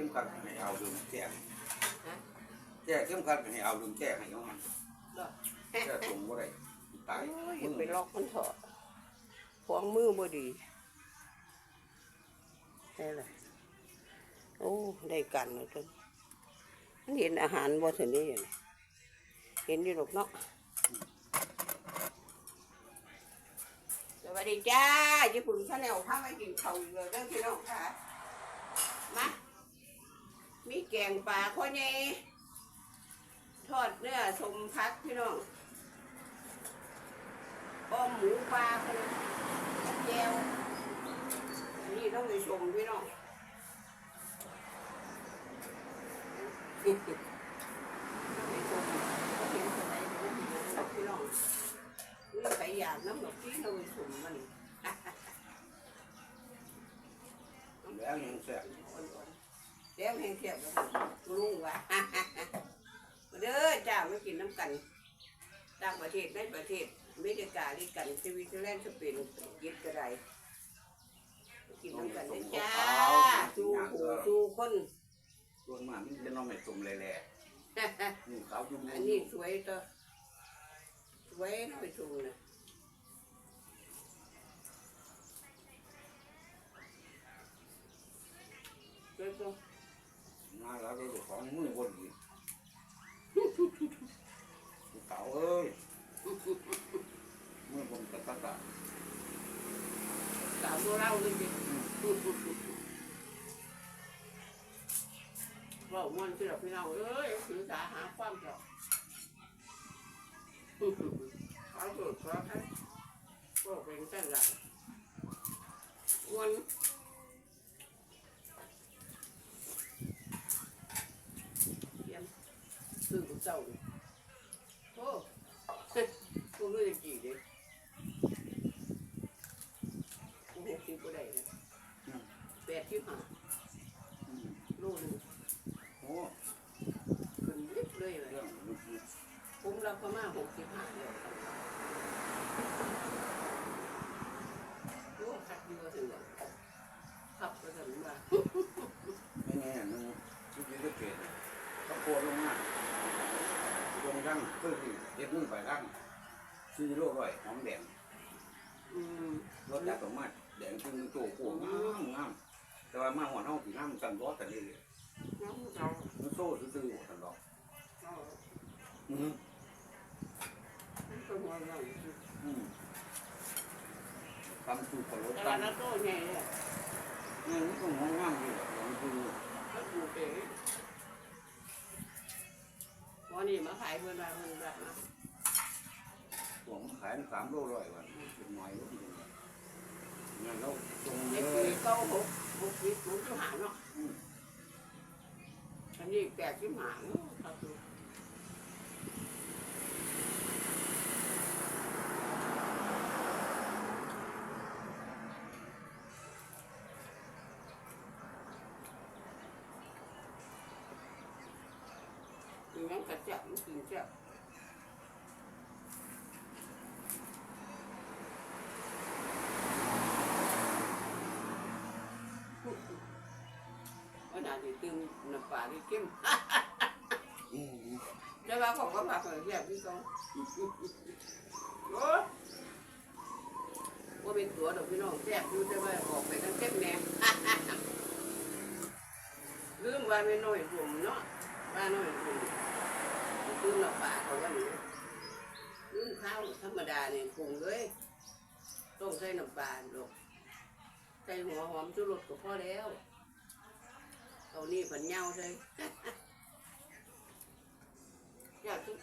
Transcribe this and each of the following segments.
ข้มขัดให้เอาดึงแก้ฮะแก้เข้มขัดให้เอาดึงแก้ให้เอามันเหรอแก้ตรงบ่ได้ตายโอ้ยอไปล็อกมันเถอะขวางมือบ่ดีได้เลยโอ้ได้กันเลยจนมันเห็นอาหารบ่ถึงนี่อยู่นี่เห็นอยู่หรอกเนาะสวัสดีจ้าญี่ปุ่นชาแนลพามากินข้าวเลยเด้อพี่น้องค่ะมา มีแกงปลาข้อใหญ่ทอดเนื้อสมพักพี่น้องอ้อมหมูปลาคนแจวอันนี้ต้องไปชมพี่น้องต้องไปชมก็เห็นคนไหนก็เห็นนะพี่น้องไปอยากน้ำหนกที่เราไปชมมันแล้วยังแซ่บ เดี๋ยวแห้งเทียบกับลุงว่ะมาเด้อจ้ามากินน้ำกันต่างประเทศในประเทศอเมริกาด้วยกันสวิตเซอร์แลนด์สเปนยึดกระไรมากินน้ำกันเลยจ้าจูหูจูคนส่วนมากมันจะน้องไม่สมแหล่ๆนี่ขาวยุ่งอันนี้สวยตัวสวยไปชูนะสวยตัว มาแล้วก็ของมือบนอีกเต่าเอ้ยมือบนตะตะตะสาวตัวเราเลยจิว่ามันที่เราพี่น้องเอ้ยศึกษาหาความเจาะเขาเกิดเพราะให้พวกเป็นเส้นหลักวันเยี่ยม คือเจ้าเลยโอ้กูไม่ได้กี่เลยกูหกสิบก็ได้เลยแปดสิบห้า อืม โลหนึง โอ้ ขึ้นลิบเลยเลย เรื่องลึก ผมรับประมาณหกสิบห้าเดียวโอ้ขัดอยู่ถึงเลยขับไปถึงว่า ๆไม่แน่นึงชุดนี้ก็เกิดเขาโคลงมาลงรังคือเก็บมือไปรัง ซื้อโลร้อยหอมแดงอืมรถจักรมาแดงคือโจโก้งามงามแต่ว่ามาหัวเฮาสิงามสั่นรถแต่นี่น้องเรามันโซ่ซื่อๆหมดสั่นดอกเราอืมเป็นหัวเราอืมทำสูตรกับรถแต่ตั้ว่างเราโตใหญ่เลยนี่มันก็งงามอยู่หลังคือก็ดูเก๋วันนี้มาขายเพื่อนมาเพื่อนแบบนะ ผมขายสามโลร้อยวันเป็นหน่อยก็ดีงั้นเราตรงเลเด็กปียเก้าหกหกสิบหกสิบห้าเนาะอืมอันนี้แปดสิบห้าเนาะครับดู กินยังกระเจี๊ยบมันกินเจี๊ยบวันนั้น ที่ตึงน้ำปลาที่เข้มอืมแต่ว่าเขาก็มาเผยแยกพี่เขาโอ้ว่าเป็นตัวดอกพี่น้องแซ่บอยู่แต่ว่าออกไปทั้งเข้มแนมลืมว่าไม่น้อยผมเนาะว่าน้อยผมลืมน้ำปลาเขาวันนี้ลืมข้าวธรรมดาเนี่ยปรุงเลยต้องใส่น้ำปลาดอกใส่หัวหอมชูรสก็พอแล้ว เอานี่ผันเหย้าใส่อยากทุก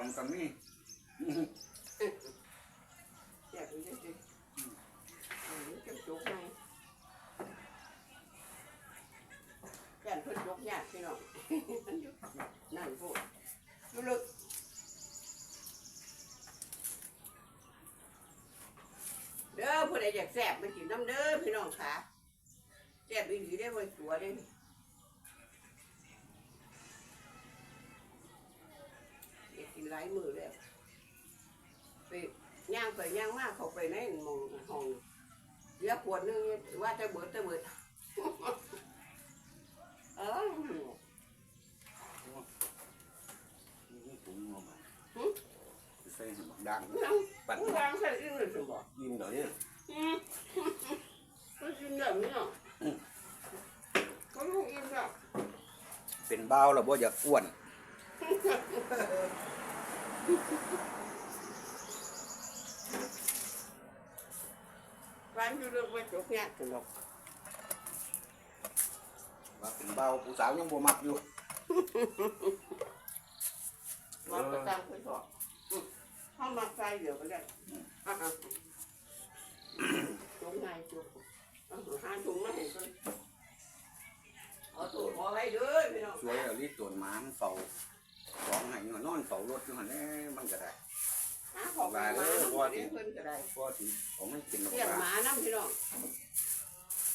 มกันนี่แซ่บอีกจริงอันนี้จะจุกไงแก่นเพิ่นยกยากพี่น้องมันอยู่นั่นพูดดูลึกเด้อผู้ใดอยากแซ่บมากินน้ำเด้อพี่น้องค่ะแซ่บอีหลีได้อไวตัวได้ออยากกิน หลายมือแล้วไปย่างไปย่างมากเขาไปในหมองห้องเหลือขวดนึงว่าจะเบิดจะเบิดเออใส่ดังยังปั่นกูวางใส่อีกเลยสิบอกยิ้มเดี๋ยวนี้อืมก็กินแบบนี้เนาะก็ลูกกินแบบเป็นเบาแล้วบ่อยากอ้วน ร้านอยู่เรื่องไปจบเนี่ยสนุกว่าเป็นเบ้าผู้สาวยังบ่มักอยู่มาประจำไปบอกอืมเข้ามาใส่เดี๋ยวไปเลยอะอะจงไงจุกเอาหาถุงมาให้ก่อนเอาตัวขอไว้เด้อพี่น้องสวยเอาลิตรตัวหมามันเฝ้า ร้องให้นอนเฝ้ารถอยู่หั่นแหละมันก็ได้หาของมาน้ำเลี้ยงเพิ่นก็ได้พอสิเอามันกินแล้วเลี้ยงหก็มาน้ำพี่น้อง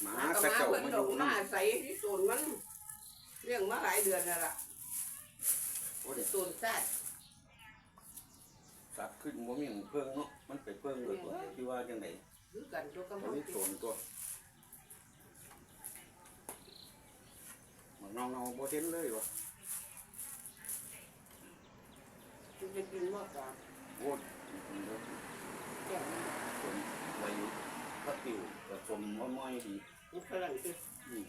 หมาหมากับกระหมาเจ้าเพิ่นมาอดอกยู่มานำอาศัยที่ตูนมันเลี้ยงมาหลายเดือนแล้วล่ะโอ้เด็ตูนซาดสัตว์ขึ้นบ่มีหยังเพิ่งเนาะมันไปเพิ่งเลยตัวที่ว่าจังได๋คือกันตัวกำเอาลังลิตรตัวมันน้องๆบ่เห็นเลยวะ จะกินว่าก่อนโอ้ยแก่ผมไว้อยู่พักติวก็สมว่าม้อยดีมันฝรั่งคืออืม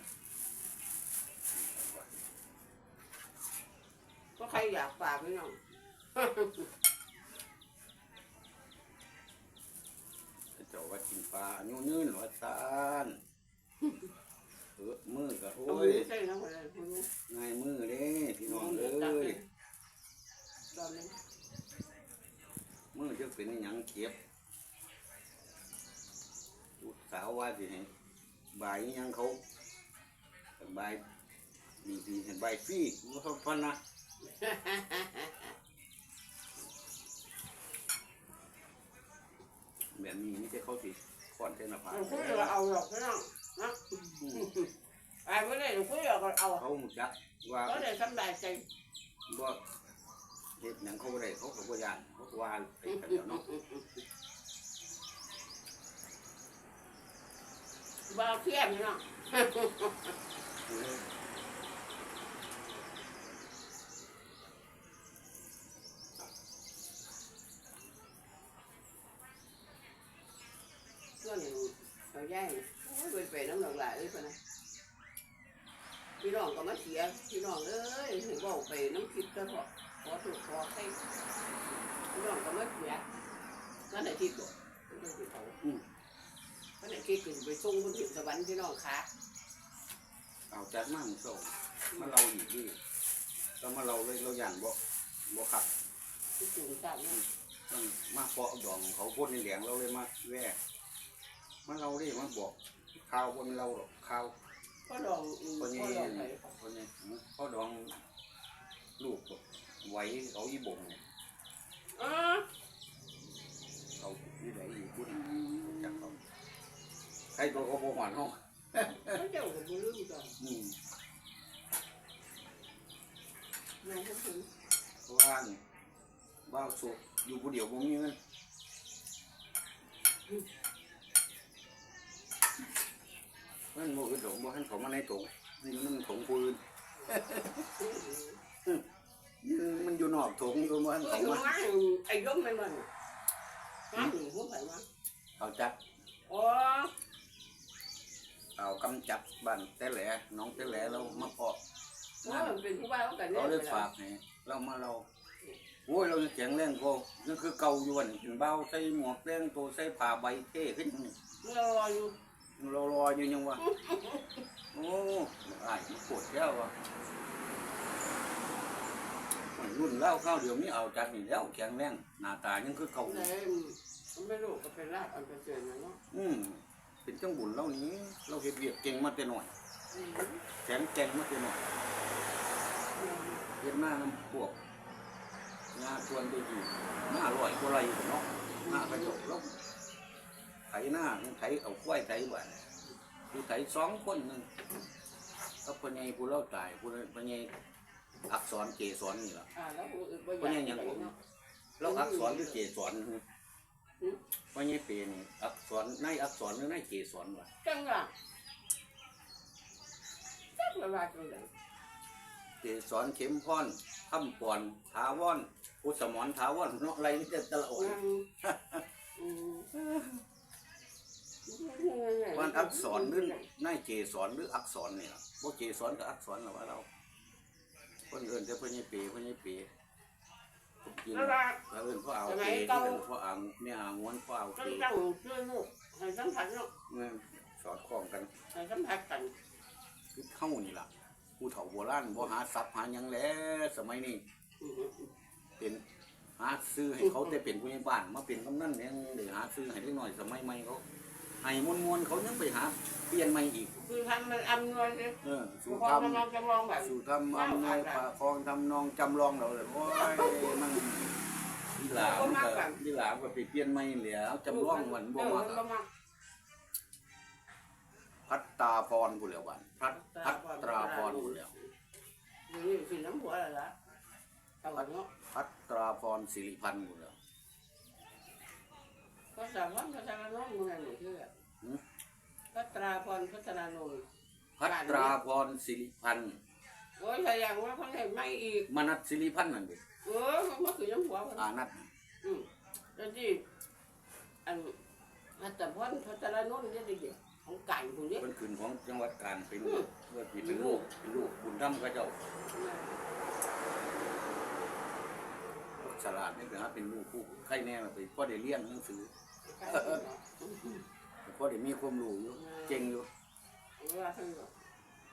ก็ใครอยากฝากพี่น้องเจ้าว่ากินปลาอายุยืนว่าซานเออมือก็โอ้ เอา ย มือใส่น้ำอะไรคุณลุง ง่ายมือเด้พี่น้องเอ้ย ตอนนี้ มือจะเป็นอหยังเก็บลูก สาวว่าสิให้บายอิหยังเขาบายดีดีๆให้บายฟรีว่าเขาพันนะแบบนี้ไม่ใช่เขาสิขอนเส้นหน้าผากเราคุยเราเอาหรอกพี่น้องนะไอ้ไม่ได้เราคุยเราก็เอาเขาหมดจักว่าก็ได้สำได้ใจบ่เฮ็ดหยังเขาบ่ได้เขาก็บ่ย่านเขาก็ว่าไปกันแล้วเนาะ บ่เทียมพี่น้องส่วนเอาแย่งโอ้ยไปไปน้ำหลงหลายเอ้ยปะนะพี่น้องก็มาเสียพี่น้องเอ้ยเห็นบอกไปน้ำคิดก็พอขอถูกขอให้พี่น้องก็มาเสียนั่นแหละที่ตัวนั่น ที่เขานั่นแหละที่ขึ้นไปส่งบนถึงสวรรค์พี่น้องค่ะเอาจัดมาหมู่โซ่มาเราอีกนี่แล้วมาเราเลยเราย่านบ่บ่ขับที่สูงจัดนะต้องมาเปาะดองเขาพ่นในเหลียงเราเลยมาแว่มาเราดิมาบอกข่าวบ่แม่นเราหรอกข่าวก็ลองอืมคนก็นี้ลองไปคนนี้เขาดองลูกบ่ไหวเขาอีบ่งอ๋อเขาที่ไหนอีบุญจักเขาใค รตัวเขาบ่หวานเฮาเขาเจ้าก็บ่ลืมจังอืมน้องเขาถึงเพราะว่านี่บ้าวสุกอยู่ผู้เดียวบ่มีเงินมันบ่คือถงบ่ทันเขามาในถงนี่มันถงผู้อื่นนี่มันอยู่นอกถงอยู่บ่ทันเอ้เขายมามาไอ้ยมมันมันมาถึงหัวไปมาเอาจับอ๋อ เอากำจับบ้านแต่แหลน้องแต่แหลเรามาเพาะว่ามันเป็นผู้ว่าเขากันเราเลยฝากให้เรามาเราโอ้ยเราจะแข็งแรงก็นั่นคือเก่าอยู่วันเป็นเบ้าใส่หมวกแดงตัวใส่ผ้าใบเท่ขึ้นนี่เมื่อรออยู่เรารออยู่ยังวะโอ้ไอ้ายมันปวดแล้ววะโอ้รุ่นเล่าข้าวเดียวนี้เอาจัดนี่แล้วแข็งแรงหน้าตายังคือเก่าไหนมันไม่รู้ก็เป็นลาบอันเป็นเสื่อนะเนาะอืม เป็นจังบุญเล่านี้ เราเฮ็ดเวียกเก่งมาแต่น้อยอืมแข็งแกร่งมาแต่น้อยเฮ็ดหน้าน้ำพวกงาชวนไปดีหน้าลอยกว่าไรอยู่เนาะหน้ากระจกแล้วไถหน้าไถเอากล้วยไถบ้านผู้ไถสองคนหนึงก็พ่อใหญ่ผู้เล่าตายผู้พ่อใหญ่อักษรเกษรนี่ล่ะอ่าแล้วผู้อื่นบ่อพ่อใหญ่ยากยังไปผมเนาะเราอักษรหรือเกษร พ่อใหญ่เปนี่อักษรในอักษรหรือในเกษรวะจังล่ะจังละว่าจังได๋เกสรเข็มพรคำปอนถาวรอุสมรถาวรเนาะอะไรนี่จะตะละโอยอืมวันอักษรหรือในเกสรหรืออักษรเนี่ยบ่เกสรกับอักษรหรอว่าเราคนเอินจะพ่อใหญ่เปพ่อใหญ่เป กินแล้วว่าแล้วเอินพ่อเอาสมัเปยเก่าเอินพ่อเอาแม่เอางวนพ่อเอาจัเปงจังช่วยลูกให้สัมผัสเนาะเงินสอดคล้องกันให้สัมผัสกันคือเข้านี่ล่ะผู้เฒ่าโบราณบ่หาทรัพย์หาหยังแล้วสมัยนี้อืมเป็นหาซื้อให้เขาแต่เป็นผู้ใหญ่บ้านมาเป็นกำนันยังเดี๋ยวหาซื้อให้เล็กน้อยสมัยใหม่เขา ให้มวนมวนๆเขายังไปหาเปลี่ยนใหม่อีก คือทำมันอำนวยเลยเออสู่พอทมันลองจำลองแบบำสู่ทำอำนวยปะคองทำนองจำลองเราเลยโอ้ยมันดีหลามก็ดีหลามก็ไปเปลี่ยนใหม่เหลียวจำลองมันบ่มาเออมาพัตตาพรผู้เหลียวบันพัดพัตราพรผู้เหลียวอย่างนี้สิน้ำหัวอะไรละเอาเนาะพัตราพรสิริพันธ์ผู้เหลี ยวก็สามวันก็จะน้องมึงไงหนูเชื่อก็ตราพรพัฒนานนท์พัตราพรสิริพันธ์โอ้ยแต่อย่างว่าเขาเห็นไม่อีกมนัสสิริพันธ์นั่นเด็เออมันก็คือน้ำหัวมันอานัทอืมแล้วที่อันพัฒพรพัฒนานนท์เนี่ยดิของไก่คนนี้ เป็นคืนของจังหวัดกาญเป็นเมื่อปีเป็นลูกเป็นลูกบุญธรรมกระเจ้า ฉลาดนี่คือฮะเป็นลูกผู้ใครแน่ไปพ่อได้เลี้ยงหนังสือพ่อได้มีความรู้อยู่เก่งอยู่ว่าทั้งหมด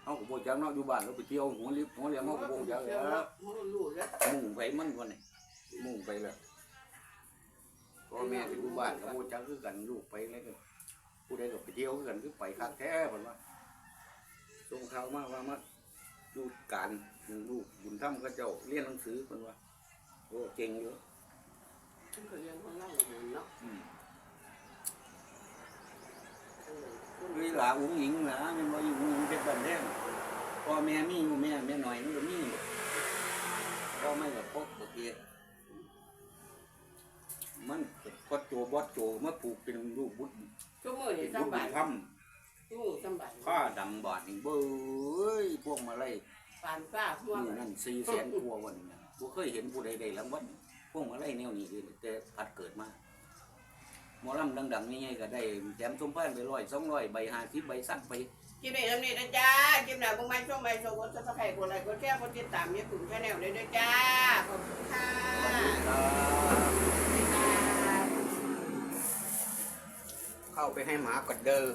เขาก็บจังเนาะอยู่บ้านเราไปเที่ยวหัวลิบหัวเลี้ยงเขาก็บอกจังเชื่อแล้แล้ววรู้แล้วมุ่งไปมันก่อนนี่มุ่งไปเลยพ่อแม่ที่อยู่บ้านก็บอกจังคือกันลูกไปแล้วก็ผู้ใดก็ไปเที่ยวกันคือไปคักแท้เพิ่นว่าส่งข่าวมากว่ามาดูการลูกบุญธรรมกระเจ้าเรียนหนังสือเพิ่นว่า โอ้เก่งอยู่ฉันก็เรียนของเราเนาะอืมเวลาอุ้งหญิงนะมันว่าอยู่อุ้งหญิงเป็นบันแดงพ่อแม่มีอยู่แม่แม่หน่อยมันก็มีพ่อไม่กับพกโอเคมันก็โจบอสโจมาผูกเป็นลูกบุตรชั่วโมงเป็นี้นลูกสำบุบาญยธรรมชั่วโมงสำบายข้าดำบาทนี่เบ้ยพวกมาไล่ปานฟ้าทั่วนี่นั่นสี่แสนกว่าวันนี้ บ่เคยเห็นผู้ใดได้รางวัลพวกมาไล่แนวนี้เลยแต่พัดเกิดมาหมอลำดังๆนี่ไงก็ได้แถมสมพันไปร้อยสองร้อยใบห้าสิบใบสั่งไปคลิปนี้ทำนี่นะจ้าคลิปหน้าพวกมันช่วงใบโซกดซับสไครต์กดไลค์กดแชร์กดติดตามเนี่ยกลุ่มชาแนลเลยด้วยจ้าขอบคุณค่ะเข้าไปให้หมาก่อนเด้อ